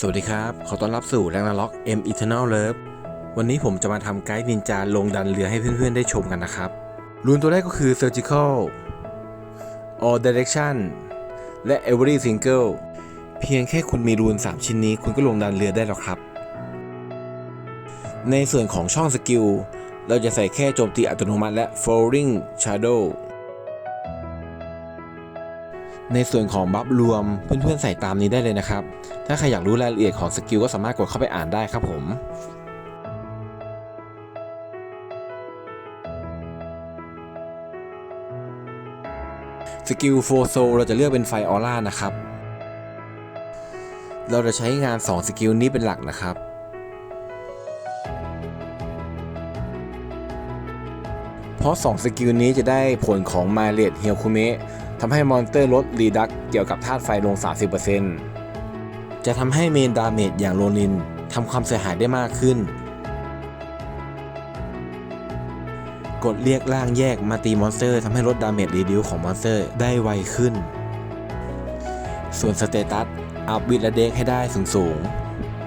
สวัสดีครับ ขอต้อนรับสู่แรงนาล็อก M Eternal Love วันนี้ผมจะมาทำไกด์นินจาลงดันเรือให้เพื่อนๆได้ชมกันนะครับรูนตัวแรกก็คือ Surgical All Direction และ Every Single เพียงแค่คุณมีรูน 3 ชิ้นนี้คุณก็ลงดันเรือได้แล้วครับ ในส่วนของช่องสกิล เราจะใส่แค่โจมตีอัตโนมัติและ Falling Shadow ในส่วนของบัฟรวมเพื่อนๆใส่ตามนี้ได้เลยนะครับ ถ้าใครอยากรู้รายละเอียดของสกิลก็สามารถกดเข้าไปอ่านได้ครับผมสกิลโฟโซเราจะเลือกเป็นไฟออร่านะครับ เราจะใช้งาน 2 สกิลนี้เป็นหลักนะครับ เพราะ 2 สกิลนี้จะได้ผลของมาเ r ดเฮียวคุเมะ ทำให้มอนเตอร์ลดรีดักเกี่ยวกับธาตุไฟลง 30%จะทำให้เมนดาเมจอย่างโรนินทำความเสียหายได้มากขึ้น กดเรียกร่างแยกมาตีมอนสเตอร์ทำให้ลดดาเมจรีดิวของมอนสเตอร์ได้ไวขึ้น ส่วนสเตตัสอัพวิดและเด็กให้ได้สูง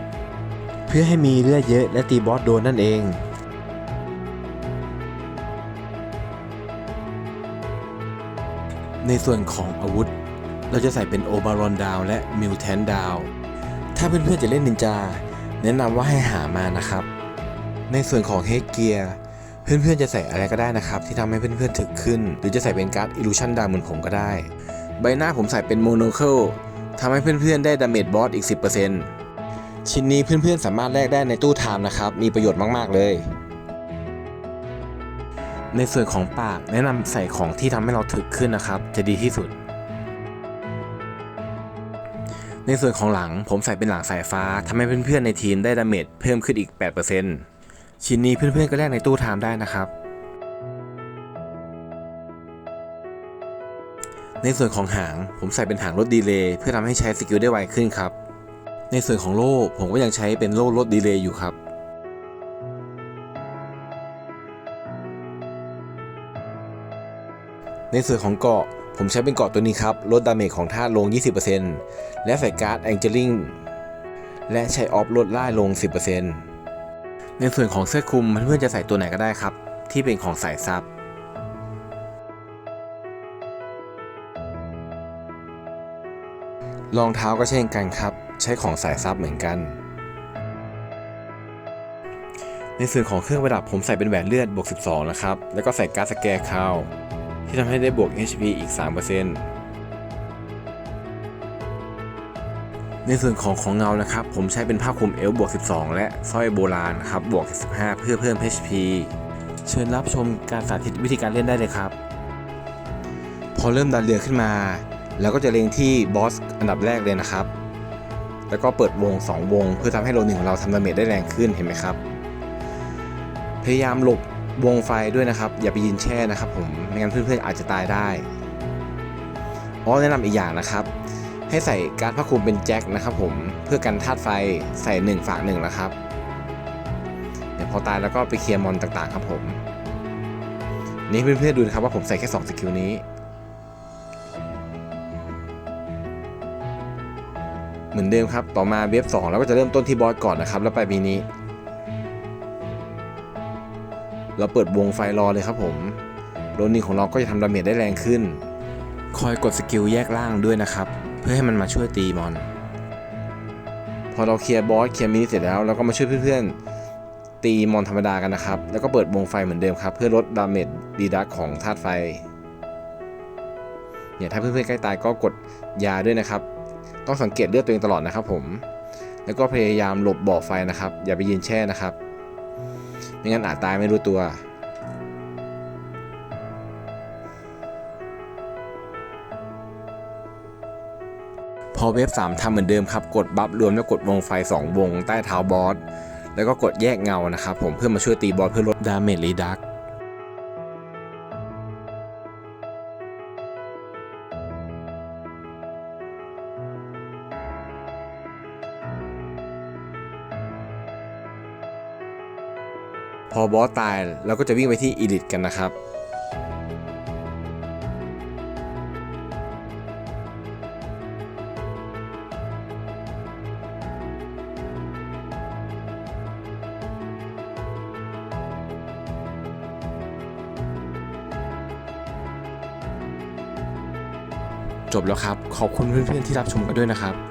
ๆเพื่อให้มีเลือดเยอะและตีบอสโดนนั่นเอง ในส่วนของอาวุธ เราจะใส่เป็นโอบารอนดาวและมิวแทนดาวถ้าเพื่อนๆจะเล่นนินจา แนะนำว่าให้หามานะครับ ในส่วนของเฮกเกียร์เพื่อนๆจะใส่อะไรก็ได้นะครับ ที่ทำให้เพื่อนๆถึกขึ้น หรือจะใส่เป็นการ์ดอิลูชันดาวเหมือนผมก็ได้ ใบหน้าผมใส่เป็นโมโนเคิลทำให้เพื่อนๆได้ดาเมจบอสอีก 10%ชิ้นนี้เพื่อนๆสามารถแลกได้ในตู้ไทม์นะครับ มีประโยชน์มากๆเลย ในส่วนของปากแนะนำใส่ของที่ทำให้เราถึกขึ้นนะครับ จะดีที่สุด ในส่วนของหลังผมใส่เป็นหลังสายฟ้าทำให้เพื่อนๆในทีมได้ดาเมจเพิ่มขึ้นอีก 8%ชิ้นนี้เพื่อนๆก็แลกในตู้ไทม์ได้นะครับในส่วนของหางผมใส่เป็นหางลดดีเลย์เพื่อทำให้ใช้สกิลได้ไวขึ้นครับ ในส่วนของโล่ผมก็ยังใช้เป็นโล่ลดดีเลย์อยู่ครับ ในส่วนของเกาะผมใช้เป็นเกาะตัวนี้ครับ ลดดาเมจของธาตุลง 20%และใส่การ์ดแองเจลิงและใช้ออฟลดล่าลง 10%ในส่วนของเสื้อคลุมเพื่อนๆจะใส่ตัวไหนก็ได้ครับ ที่เป็นของสายซับรองเท้าก็เช่นกันครับ ใช้ของสายซับเหมือนกัน ในส่วนของเครื่องประดับผมใส่เป็นแหวนเลือดบวก 12 นะครับ แล้วก็ใส่การ์ดสแกร์คาว ที่ทำให้ได้บวก HP อีก 3%ในส่วนของของเงานะครับ ผมใช้เป็นผ้าคลุมเอลบวก 12 และสร้อยโบราณครับบวก 15 เพื่อเพิ่ม HP เชิญรับชมการสาธิตวิธีการเล่นได้เลยครับ พอเริ่มดันเรือขึ้นมาแล้วก็จะเล็งที่บอสอันดับแรกเลยนะครับ แล้วก็เปิดวง 2 วง เพื่อทำให้โรนิงของเราทำดาเมจได้แรงขึ้นเห็นไหมครับ พยายามหลบ วงไฟด้วยนะครับ อย่าไปยืนแช่นะครับผมไม่งั้นเพื่อนๆอาจจะตายได้อ๋อแนะนำอีกอย่างนะครับ ให้ใส่การ์ดผ้าคลุมเป็นแจ็คนะครับ ผมเพื่อกันธาตุไฟใส่1ฝาก1นะครับเดี๋ยวพอตายแล้วก็ไปเคลียร์มอนต่างๆ ครับผม นี่เพื่อนๆดูนะครับว่าผมใส่แค่2สกิลนี้เหมือนเดิมครับ ต่อมาเวฟ2แล้วก็จะเริ่มต้นที่บอสก่อนนะครับ แล้วไปบีนี้ เราเปิดวงไฟรอเลยครับผมโรนิงของเราก็จะทำดาเมจได้แรงขึ้น คอยกดสกิลแยกล่างด้วยนะครับ เพื่อให้มันมาช่วยตีมอน พอเราเคลียร์บอสเคลียร์มินิเสร็จแล้วเราก็มาช่วยเพื่อนๆ ตีมอนธรรมดากันนะครับ แล้วก็เปิดวงไฟเหมือนเดิมครับ เพื่อลดดาเมจดีดักของธาตุไฟเนี่ยถ้าเพื่อนๆใกล้ตายก็กดยาด้วยนะครับ ต้องสังเกตเลือดตัวเองตลอดนะครับผม แล้วก็พยายามหลบบ่อไฟนะครับ อย่าไปยืนแช่นะครับ ไม่งั้นอาจตายไม่รู้ตัว พอเวฟ3ทำเหมือนเดิมครับ กดบัฟรวมแล้วกดวงไฟ 2 วง ใต้เท้าบอส แล้วก็กดแยกเงานะครับผมเพื่อมาช่วยตีบอสเพื่อลดดาเมจรีดัก พอบอสตายเราก็จะวิ่งไปที่อีลิทกันนะครับจบแล้วครับ ขอบคุณเพื่อนๆที่รับชมกันด้วยนะครับ